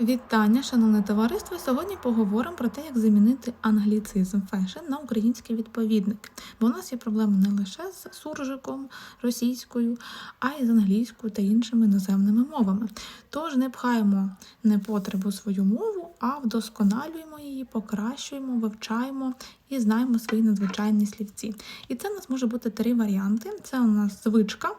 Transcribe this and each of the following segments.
Вітання, шановне товариство! Сьогодні поговоримо про те, як замінити англіцизм фешн на український відповідник. Бо у нас є проблеми не лише з суржиком російською, а й з англійською та іншими іноземними мовами. Тож не пхаємо непотребу свою мову, а вдосконалюємо її, покращуємо, вивчаємо і знаємо свої надзвичайні слівці. І це у нас може бути три варіанти: це у нас звичка.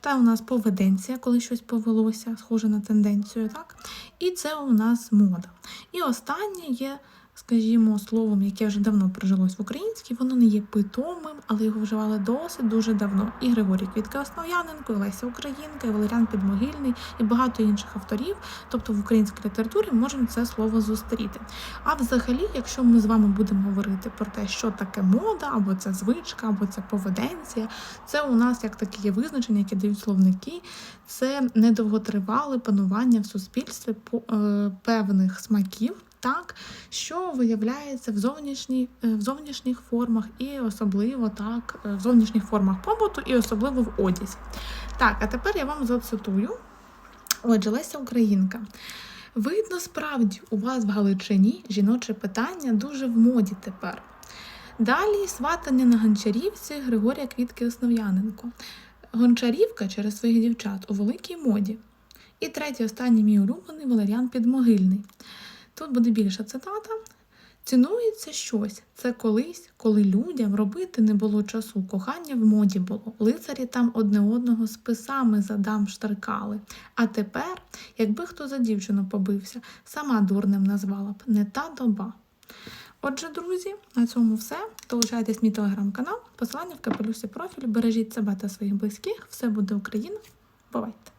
Та у нас поведенція, коли щось повелося, схоже на тенденцію, так? І це у нас мода. І останнє є, скажімо, словом, яке вже давно прижилось в українській, воно не є питомим, але його вживали досить дуже давно. І Григорій Квітка Основ'яненко, і Леся Українка, і Валеріан Підмогильний, і багато інших авторів. Тобто в українській літературі можемо це слово зустріти. А взагалі, якщо ми з вами будемо говорити про те, що таке мода, або це звичка, або це поведенція, це у нас як такі є визначення, які дають словники. Це недовготривале панування в суспільстві по- е, певних смаків. Так, що виявляється в, зовнішній, е, в зовнішніх формах, і особливо так, е, в зовнішніх формах побуту, і особливо в одязі. Так, а тепер я вам зацитую. Отже, Леся Українка. Видно, справді, у вас в Галичині жіноче питання дуже в моді тепер. Далі сватання на гончарівці Григорія Квітки Основ'яненко. Гончарівка через своїх дівчат у великій моді. І третій, останній мій улюблений Валеріан Підмогильний. Тут буде більша цитата. Цінується щось. Це колись, коли людям робити не було часу. Кохання в моді було. Лицарі там одне одного списами за дам штрикали. А тепер, якби хто за дівчину побився, сама дурним назвала б не та доба. Отже, друзі, на цьому все. Долучайтесь мій телеграм-канал, посилання в капелюсі профілю. Бережіть себе та своїх близьких. Все буде Україна. Бувайте!